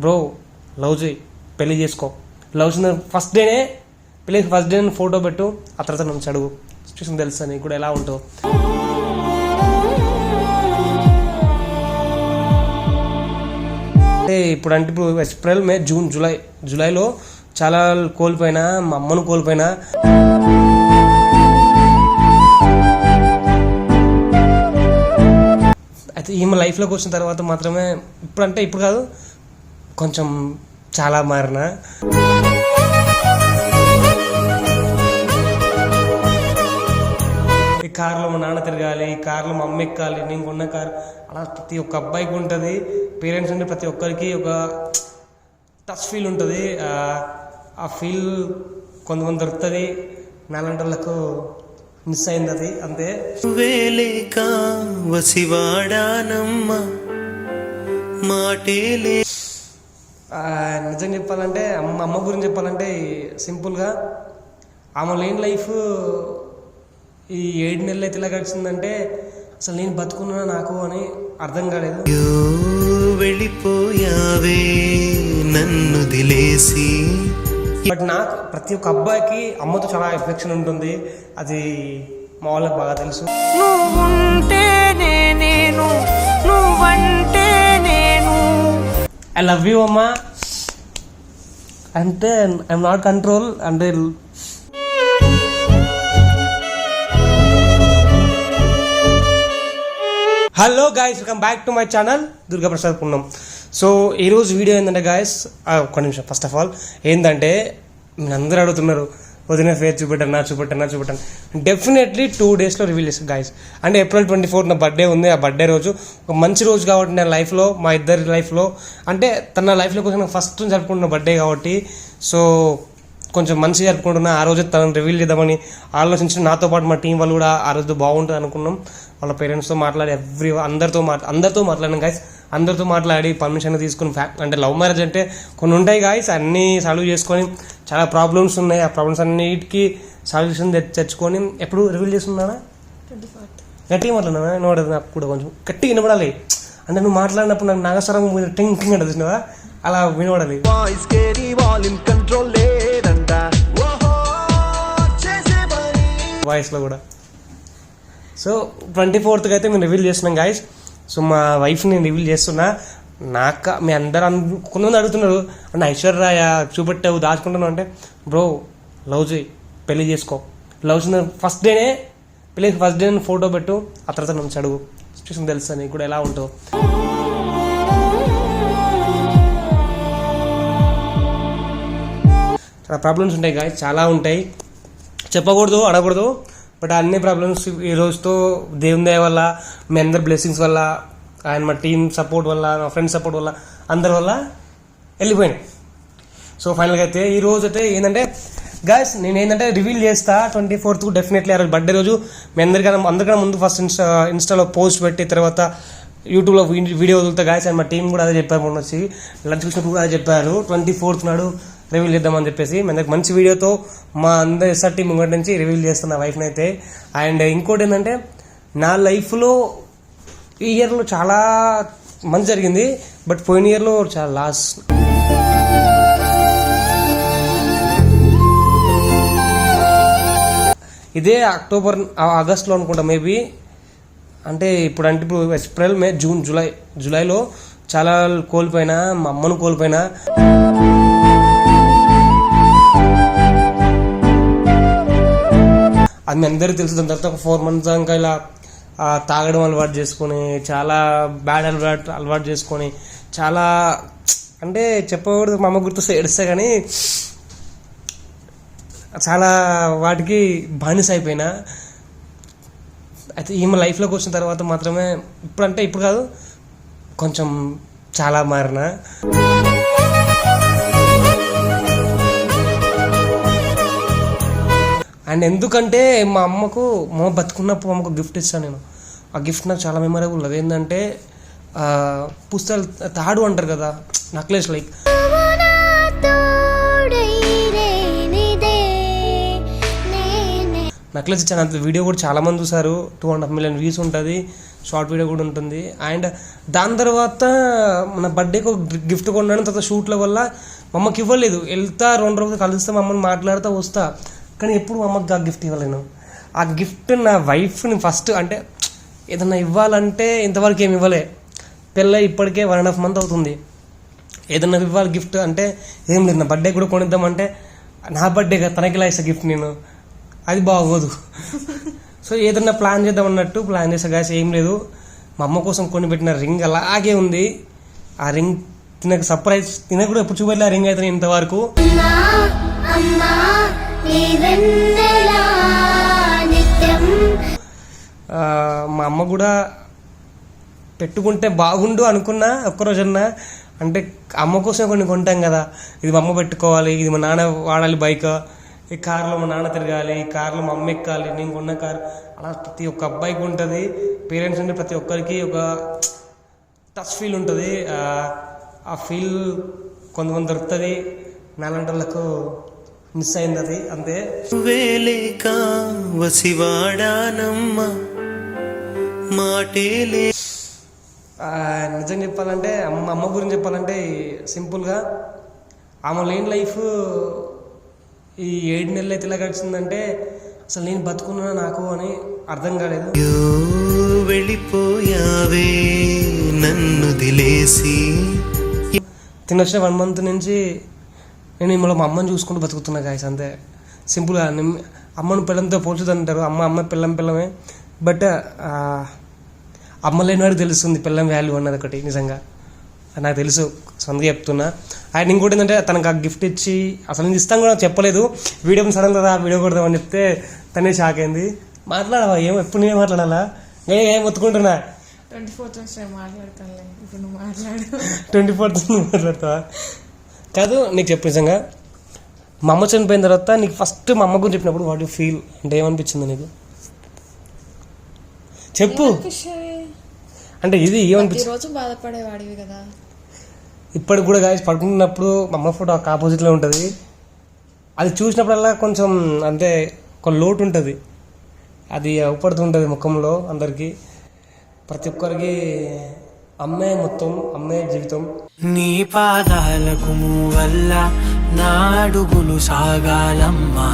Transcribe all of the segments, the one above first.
Bro love చేయి. పెళ్ళి చేసుకో. లవ్ చేసిన ఫస్ట్ డేనే పెళ్ళి ఫస్ట్ డే ఫోటో పెట్టు. ఆ తర్వాత నుంచి అడుగు సిచ్యువేషన్ తెలుసా నీకు కూడా ఎలా ఉంటావు అంటే ఇప్పుడు అంటే ఇప్పుడు ఏప్రిల్ మే జూన్ జూలై జూలైలో చాలా కోల్పోయినా మా అమ్మను కోల్పోయినా. అయితే ఈమె లైఫ్లోకి వచ్చిన తర్వాత మాత్రమే ఇప్పుడు అంటే ఇప్పుడు కాదు కొంచెం చాలా మారిన. ఈ కార్లో మా నాన్న తిరగాలి ఈ కార్లో మా అమ్మ ఎక్కాలి నేను కొన్న కార్. అలా ప్రతి ఒక్క అబ్బాయికి ఉంటుంది. పేరెంట్స్ అంటే ప్రతి ఒక్కరికి ఒక టచ్ ఫీల్ ఉంటుంది. ఆ- ఫీల్ కొంతమంది దొరుకుతుంది. నాలాంటి వాళ్ళకు మిస్ అయింది అది అంతే. వేలేక వసివాడానమ్మ మాటేలే నిజం చెప్పాలంటే అమ్మ అమ్మ గురించి చెప్పాలంటే సింపుల్గా ఆమె లేని లైఫ్ ఈ ఏడు నెలలు అయితే ఇలా గడిచిందంటే అసలు నేను బతుకున్నా నాకు అని అర్థం కాలేదు. యో వెళ్ళిపోయావే నన్ను దిలేసి బట్ నాకు ప్రతి ఒక్క అబ్బాయికి అమ్మతో చాలా ఎఫెక్షన్ ఉంటుంది. అది మా వాళ్ళకి బాగా తెలుసు. నువ్వుంటేనే నేను నువ్వంటే నేను ఐ లవ్ యూ అమ్మా అంటే ఐఎమ్ నాట్ కంట్రోల్ అంటే hello guys welcome back to my channel Durga Prasad Punnam so ఈరోజు వీడియో ఏంటంటే గాయస్ ఒక్క నిమిషం. ఫస్ట్ ఆఫ్ ఆల్ ఏంటంటే మీరు అందరూ అడుగుతున్నారు వదిన ఫేర్ చూపెట్టన్నా చూపెట్టన్నా చూపెట్టాను డెఫినెట్లీ టూ డేస్లో రివీల్ చేస్తాను గాయస్ అంటే ఏప్రిల్ ట్వంటీ ఫోర్ నా బర్త్డే ఉంది ఆ బర్త్డే రోజు. ఒక మంచి రోజు కాబట్టి నా లైఫ్లో మా ఇద్దరి లైఫ్లో అంటే తన లైఫ్లో కొంచెం ఫస్ట్ జరుపుకుంటున్న బర్త్డే కాబట్టి సో కొంచెం మంచి జరుపుకుంటున్నా. ఆ రోజు తనను రివీల్ చేద్దామని ఆలోచించి నాతో పాటు మా టీం వాళ్ళు కూడా ఆ రోజు బాగుంటుంది అనుకున్నాం. వాళ్ళ పేరెంట్స్తో మాట్లాడి ఎవ్రీ అందరితో మాట్లా అందరితో మాట్లాడినాం గాయస్ అందరితో మాట్లాడి పర్మిషన్ తీసుకుని ఫ్యా అంటే లవ్ మ్యారేజ్ అంటే కొన్ని ఉంటాయి గాయస్ అన్నీ సాల్వ్ చేసుకొని చాలా ప్రాబ్లమ్స్ ఉన్నాయి. ఆ ప్రాబ్లమ్స్ అన్నిటికీ సొల్యూషన్ తెచ్చుకొని ఎప్పుడు రివీల్ చేస్తున్నానా గట్టిగా మాట్లాడినా నోడదు నాకు కూడా కొంచెం గట్టిగా వినపడాలి. అంటే నువ్వు మాట్లాడినప్పుడు నాకు నాగస్వరం టింగ్ టింగ్ అంటే చూసినావా? అలా వినపడాలి. వాయిస్ కేరీ వాల్యూమ్ కంట్రోల్ లేదంట. ఓహో చేసే పని. వాయిస్లో కూడా. సో ట్వంటీ ఫోర్త్కి అయితే మేము రివీల్ చేస్తున్నాం గాయస్ సో మా వైఫ్ నేను రివీల్ చేస్తున్నా. నాకు మీ అందరు అను కొంతమంది అడుగుతున్నారు అంటే ఐశ్వర్య చూపెట్టావు దాచుకుంటున్నావు అంటే బ్రో లవ్ చేయి పెళ్ళి చేసుకో. లవ్ చేసిన ఫస్ట్ డేనే పెళ్ళి ఫస్ట్ డే ఫోటో పెట్టు ఆ తర్వాత నుంచి అడుగు. సిచ్యువేషన్ తెలుసా నీకు కూడా ఎలా ఉంటావు ప్రాబ్లమ్స్ ఉంటాయి కానీ చాలా ఉంటాయి. చెప్పకూడదు అడగకూడదు. బట్ అన్ని ప్రాబ్లమ్స్ ఈ రోజుతో దేవుని దయ వల్ల మీ అందరి బ్లెస్సింగ్స్ వల్ల ఆయన మా టీం సపోర్ట్ వల్ల మా ఫ్రెండ్స్ సపోర్ట్ వల్ల అందరి వల్ల వెళ్ళిపోయినాయి. సో ఫైనల్గా అయితే ఈ రోజు అయితే ఏంటంటే గాయస్ నేను ఏంటంటే రివీల్ చేస్తా ట్వంటీ ఫోర్త్ డెఫినెట్లీ ఆ రోజు బర్త్డే రోజు మీ అందరికన్నా అందరికన్నా ముందు ఫస్ట్ ఇన్స్టా ఇన్స్టాలో పోస్ట్ పెట్టి తర్వాత యూట్యూబ్లో వీడియో వదులుతా గాయస్ అండ్ మా టీం కూడా అదే చెప్పారు మొన్న వచ్చి లంచ్ వచ్చినప్పుడు కూడా అదే చెప్పారు. ట్వంటీ ఫోర్త్ నాడు రివీల్ చేద్దామని చెప్పేసి మీ మంచి వీడియోతో మా అందరి ఎస్ఆర్ ముంగటి నుంచి రివీల్ చేస్తున్న వైఫ్ని అయితే అండ్ ఇంకోటి ఏంటంటే నా లైఫ్లో ఈ ఇయర్లో చాలా మంచి జరిగింది. బట్ పోయిన ఇయర్లో చాలా లాస్ ఇదే అక్టోబర్ ఆగస్ట్లో అనుకుంటా మేబీ అంటే ఇప్పుడు అంటే ఇప్పుడు ఏప్రిల్ మే జూన్ జూలై జూలైలో చాలా కోల్పోయినా మా అమ్మను కోల్పోయినా. అది మీ అందరికీ తెలుసు దాని తర్వాత ఒక ఫోర్ మంత్స్ దాకా ఇలా తాగడం అలవాటు చేసుకొని చాలా బ్యాడ్ అలవాటు అలవాటు చేసుకొని చాలా అంటే చెప్పకూడదు మా అమ్మ గుర్తొస్తే ఏడుస్తా కానీ చాలా వాటికి బానిస అయిపోయినా అయితే ఈమె లైఫ్లోకి వచ్చిన తర్వాత మాత్రమే ఇప్పుడు అంటే ఇప్పుడు కాదు కొంచెం చాలా మారిన. అండ్ ఎందుకంటే మా అమ్మకు మా అమ్మ బతుకున్నప్పుడు అమ్మకు గిఫ్ట్ ఇస్తాను నేను. ఆ గిఫ్ట్ నాకు చాలా మెమరబుల్ అదేంటంటే ఏంటంటే పుస్తకాలు తాడు అంటారు కదా నక్లెస్ లైక్. నక్లెస్ ఇచ్చాను. అంత వీడియో కూడా చాలా మంది చూసారు two and half million views ఉంటుంది. షార్ట్ వీడియో కూడా ఉంటుంది. అండ్ దాని తర్వాత మన బర్త్డేకి ఒక గిఫ్ట్ కొన్నాను. తర్వాత షూట్ల వల్ల మా అమ్మకి ఇవ్వలేదు. వెళ్తా రెండు రోజులు కలుస్తా మమ్మల్ని మాట్లాడుతూ వస్తా. కానీ ఎప్పుడు మా అమ్మకి ఆ గిఫ్ట్ ఇవ్వలేను. ఆ గిఫ్ట్ నా వైఫ్ని ఫస్ట్ అంటే ఏదన్నా ఇవ్వాలంటే ఇంతవరకు ఏమి ఇవ్వలే. పిల్ల ఇప్పటికే వన్ అండ్ హాఫ్ మంత్ అవుతుంది. ఏదన్నా ఇవ్వాలి గిఫ్ట్ అంటే ఏం లేదు నా బర్త్డే కూడా కొనిద్దామంటే నా బర్త్డే కదా తనకి ఇలా ఇస్తా గిఫ్ట్ నేను. అది బాగోదు. సో ఏదన్నా ప్లాన్ చేద్దాం అన్నట్టు ప్లాన్ చేసా గాయస్ ఏం లేదు. మా అమ్మ కోసం కొని పెట్టిన రింగ్ అలాగే ఉంది. ఆ రింగ్ తినకు సర్ప్రైజ్ తినకు కూడా ఎప్పుడు చూపెట్టలే ఆ రింగ్ అయితే ఇంతవరకు. మా అమ్మ కూడా పెట్టుకుంటే బాగుండు అనుకున్నా ఒక్కరోజన్నా అంటే అమ్మ కోసం కొన్ని కొంటాం కదా. ఇది మా అమ్మ పెట్టుకోవాలి ఇది మా నాన్న వాడాలి బైక్. ఈ కార్లో మా నాన్న తిరగాలి ఈ కార్లో మా అమ్మ ఎక్కాలి నేను కొన్న కార్. అలా ప్రతి ఒక్క అబ్బాయికి ఉంటుంది. పేరెంట్స్ అంటే ప్రతి ఒక్కరికి ఒక టచ్ ఫీల్ ఉంటుంది. ఆ, ఫీల్ కొంతమంది దొరుకుతుంది. నాలాంటి వాళ్ళకు మిస్ అయింది అంతే వేలేక వసివాడానమ్మ మాటేలే. నిజం చెప్పాలంటే అమ్మ అమ్మ గురించి చెప్పాలంటే సింపుల్గా ఆమె లేని లైఫ్ ఈ ఏడు నెలలు అయితే ఇలా గడిచిందంటే అసలు నేను బతుకున్నా నాకు అని అర్థం కాలేదు. యో వెళ్ళిపోయావే నన్ను దిలేసి తినొచ్చిన వన్ మంత్ నుంచి నేను ఇమ్మలో మా అమ్మని చూసుకుంటూ బతుకుతున్నా గాయస్ అంతే. సింపుల్గా అమ్మను పిల్లంతో పోల్చుదంటారు అమ్మ అమ్మ పిల్లం పిల్లమే. బట్ అమ్మ లేని వాడికి తెలుస్తుంది పిల్లం వాల్యూ అన్నది ఒకటి నిజంగా. నాకు తెలుసు సొంతగా చెప్తున్నా. అండ్ ఇంకోటి ఏంటంటే తనకు ఆ గిఫ్ట్ ఇచ్చి అసలు నేను ఇస్తాను కూడా చెప్పలేదు. వీడియో సడన్గా రా వీడియో కొడదామని చెప్తే తనే షాక్ అయింది. మాట్లాడవా ఏమో ఎప్పుడు నేనే మాట్లాడాలా? నేను ఏం ఒత్తుకుంటున్నా ట్వంటీ ఫోర్త్ నుంచి నేను మాట్లాడతానులే ఇప్పుడు నువ్వు మాట్లాడు. ట్వంటీ ఫోర్త్ మాట్లాడతావా? కాదు నీకు చెప్పు నిజంగా. మా అమ్మ చనిపోయిన తర్వాత నీకు ఫస్ట్ మా అమ్మ గురించి చెప్పినప్పుడు వాట్ యు ఫీల్ అంటే ఏమనిపించింది నీకు? చెప్పు. అంటే ఇది ఏమనిపించింది బాధపడేవాడివి కదా. ఇప్పటికి కూడా గాయస్ పడుకున్నప్పుడు మా అమ్మ ఫోటో ఒక ఆపోజిట్లో ఉంటుంది. అది చూసినప్పుడల్లా కొంచెం అంటే ఒక లోటు ఉంటుంది. అది అవపడుతుంటుంది ముఖంలో అందరికీ. ప్రతి ఒక్కరికి అమ్మే మొత్తం అమ్మే జీవితం. నీ పాదాలకు వల్ల నా అడుగులు సాగాలమ్మా.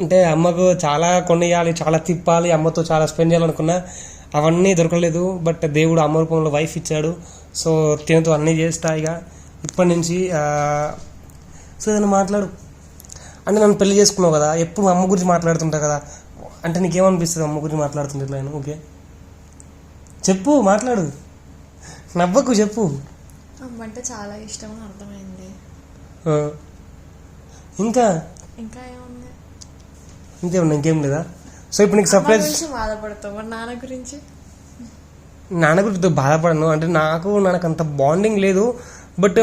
అంటే అమ్మకు చాలా కొనియాలి చాలా తిప్పాలి అమ్మతో చాలా స్పెండ్ చేయాలనుకున్నా అవన్నీ దొరకలేదు బట్ దేవుడు అమ్మ రూపంలో వైఫ్ ఇచ్చాడు. సో తినతో అన్నీ చేస్తా ఇక. ఇప్పటి నుంచి సో ఏదైనా మాట్లాడు. అంటే నన్ను పెళ్ళి చేసుకున్నావు కదా ఎప్పుడు అమ్మ గురించి మాట్లాడుతుంటా కదా? అంటే నీకేమనిపిస్తుంది అమ్మ గురించి మాట్లాడుతుంటే ఇట్లా ఓకే. చెప్పు మాట్లాడు. నవ్వకు చెప్పు. అమ్మంటే చాలా ఇష్టం అని అర్థమైంది. ఇంకా? ఇంకా ఏముంది? ఇంకేమన్నా ఇంకేం లేదా? సో ఇప్పుడు నీకు సర్ప్రైజ్ గురించి బాధపడతావు. మరి నాన్న గురించి? నాన్న గురించి బాధపడను. అంటే నాకు నాన్నకు అంత బాండింగ్ లేదు. బట్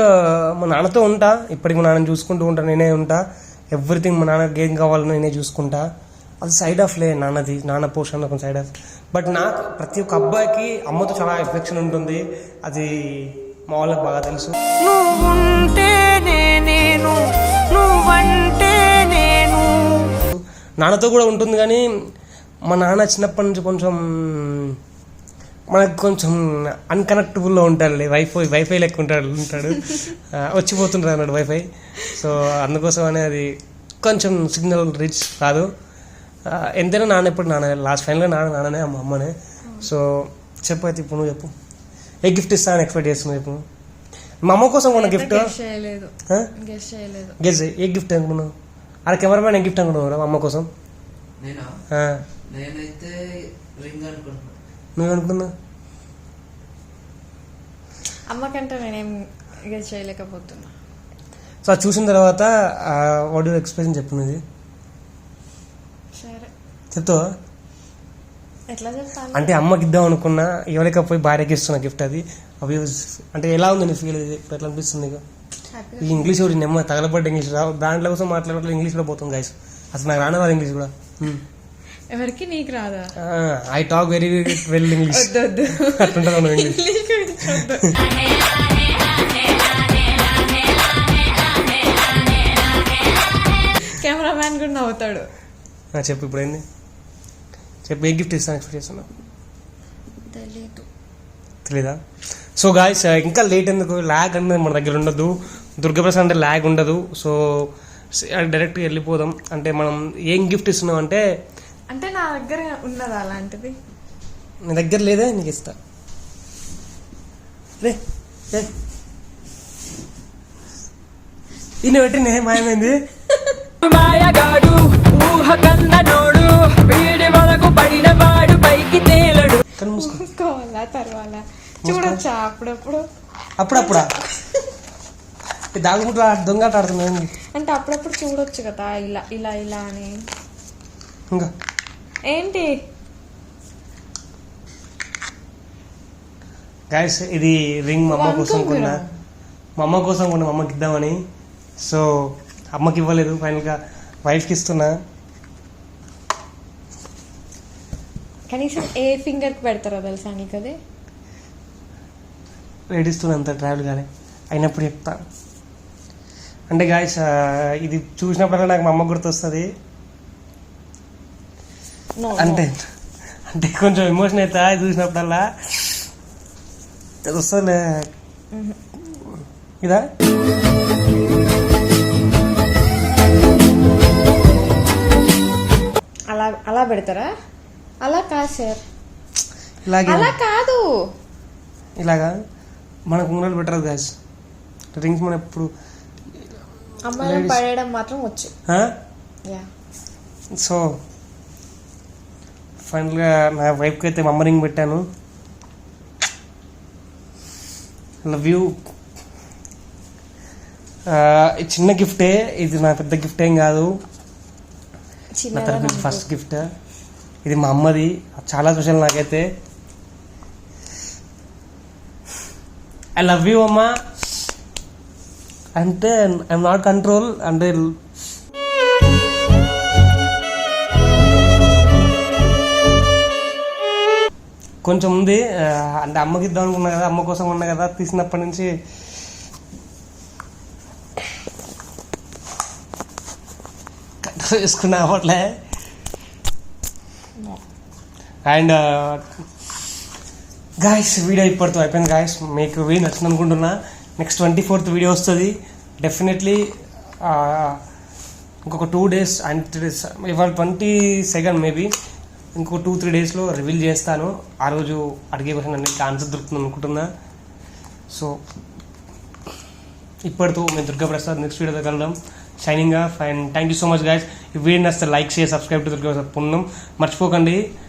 మా నాన్నతో ఉంటా. ఇప్పటికి మా నాన్నని చూసుకుంటూ ఉంటా. నేనే ఉంటా. ఎవ్రీథింగ్ మా నాన్నకి ఏం కావాలో నేనే చూసుకుంటా. అది సైడ్ ఆఫ్ లే నాన్నది. నాన్న ఒక సైడ్ ఆఫ్ బట్ నాకు ప్రతి ఒక్క అబ్బాయికి అమ్మతో చాలా ఎఫెక్షన్ ఉంటుంది. అది మా వాళ్ళకి బాగా తెలుసు. నేను నేను. నాన్నతో కూడా ఉంటుంది కానీ మా నాన్న చిన్నప్పటి నుంచి కొంచెం మనకు కొంచెం అన్కనెక్టబుల్లో ఉంటాడు వైఫై వైఫై లెక్క ఉంటాడు ఉంటాడు. వచ్చిపోతుంటాడు అన్నాడు వైఫై సో అందుకోసం అనేది కొంచెం సిగ్నల్ రీచ్ కాదు ఎంతైనా నాన్న ఎప్పుడు నాన్న లాస్ట్ ఫైనల్గా నాన్న నాన్ననే అమ్మ అమ్మనే. సో చెప్పు అయితే ఇప్పుడు నువ్వు చెప్పు. ఏ గిఫ్ట్ ఇస్తానని ఎక్స్పెక్ట్ చేస్తున్నావు ఇప్పుడు మా అమ్మ కోసం కొన్న గిఫ్ట్ గెస్ ఏ గిఫ్ట్ అనుకున్నావు? అక్కడ కెమెరామ్యాన్ ఏ గిఫ్ట్ అనుకున్నావు మా అమ్మ కోసం? నేనా? ఆ, నేనైతే రింగ్ అనుకుంటున్నా. నువ్వేమనుకున్నావు అమ్మకంటే నేనేం గెస్ట్ చేయలేకపోతున్నా. సో అది చూసిన తర్వాత వాట్ యూ ఎక్స్ప్రెషన్ చెప్పు ఇది సరే చెప్తావా? అంటే అమ్మకి ఇద్దాం అనుకున్నా ఎవరికపోయి భార్యకి ఇస్తున్న గిఫ్ట్ అది. అవి అంటే ఎలా ఉంది నీ ఫీల్ ఎట్లా అనిపిస్తుంది నీకు? ఈ ఇంగ్లీష్ ఒకటి నెమ్మ తగలబడ్డ ఇంగ్లీష్ రా. దాంట్లో కోసం మాట్లాడటం ఇంగ్లీష్ కూడా పోతుంది గైస్ అసలు నాకు రాని వాళ్ళు ఇంగ్లీష్ కూడా. ఎవరికి నీకు రాదా? I talk very well English అట్లుంటుంది ఇంగ్లీష్ కెమెరామ్యాన్ కూడా నవ్వుతాడు. చెప్పు ఇప్పుడు ఏంది చెప్పు ఏ గిఫ్ట్ ఇస్తాను ఎక్స్పెక్ట్ చేస్తున్నావు? తెలీదు. తెలీదా? సో గాయస్ ఇంకా లేట్ ఎందుకు? ల్యాగ్ అనేది మన దగ్గర ఉండదు. దుర్గాప్రసాద్ అంటే ల్యాగ్ ఉండదు. సో డైరెక్ట్గా వెళ్ళిపోదాం. అంటే మనం ఏం గిఫ్ట్ ఇస్తున్నాం అంటే అంటే నా దగ్గర ఉన్నది అలాంటిది? నీ దగ్గర లేదే నీకు ఇస్తా. రే రే. ఈయన పెట్టి నే మాయమైంది. మాయగాడు ఊహ కన్ననోడు వీడి వరకు పడిన వాడు పైకి తేలడు. కళ్ళు మూసుకో మూసుకోవాలా తర్వాలా? చూడొచ్చా అప్పుడప్పుడు? అప్పుడప్పుడా? ఈ దాగుముట్ల దొంగ అంటే అప్పుడప్పుడు చూడొచ్చు కదా ఇలా ఇలా ఇలా అని. ఇంకా? ఏంటి? గాయస్ ఇది రింగ్ మా అమ్మ కోసం. కొన్నా. మా అమ్మ కోసం కొన్నా మా అమ్మకి ఇద్దామని. సో అమ్మకి ఇవ్వలేదు ఫైనల్గా వైఫ్కి ఇస్తున్నా. కనీసం ఏ ఫింగర్కి పెడతారో తెలుసా నీకు అది? ఏడిస్తున్నా అంత ట్రావెల్ కానీ అయినప్పుడు చెప్తా. అంటే గాయస్ ఇది చూసినప్పుడల్లా నాకు మా అమ్మ గుర్తొస్తుంది. అంటే అంటే కొంచెం ఎమోషన్ అవుతా ఇది చూసినప్పుడల్లా. అది వస్తుందిలే ఇదా? అలా అలా పెడతారా? అలా కాదు సార్. ఇలాగే అలా కాదు. ఇలాగా మనకు ఉంగరాలు పెట్టరు గాయస్ రింగ్స్ మనం ఎప్పుడు Ladies. పడేయడం మాత్రం వచ్చు. సో ఫైనల్గా నా వైఫ్కి అయితే మా అమ్మ రింగ్ పెట్టాను. లవ్ యూ చిన్న గిఫ్టే ఇది నా పెద్ద గిఫ్ట్ ఏం కాదు. నా ఫస్ట్ గిఫ్ట్ ఇది మా అమ్మది. చాలా స్పెషల్ నాకైతే. ఐ లవ్ యూ అమ్మా. అంటే ఐఎమ్ నాట్ కంట్రోల్ అంటే కొంచెం ఉంది అంటే అమ్మకి ఇద్దాం అనుకున్నా కదా అమ్మ కోసం ఉన్నా కదా తీసినప్పటి నుంచి. కంట్రోల్ చేసుకున్నా అవ్వట్లే. అండ్ గాయస్ uh, వీడియో ఇప్పటితో అయిపోయింది గాయస్ మీకు వీడియో నచ్చింది అనుకుంటున్నా నెక్స్ట్ ట్వంటీ ఫోర్త్ వీడియో వస్తుంది డెఫినెట్లీ uh, ఇంకొక two days and three days ఇవాళ ట్వంటీ సెకండ్ మేబీ ఇంకొక టూ త్రీ డేస్లో రివీల్ చేస్తాను. ఆ రోజు అడిగే క్వశ్చన్ అన్నిటికీ ఆన్సర్ దొరుకుతుంది అనుకుంటున్నా. సో ఇప్పటితో మేము దుర్గాప్రసాద్ నెక్స్ట్ వీడియోతో కలదాం signing off and thank you so much guys ఈ వీడియో నచ్చితే లైక్ చేసి సబ్స్క్రైబ్ టు దుర్గాప్రసాద్ పుణ్యం మర్చిపోకండి.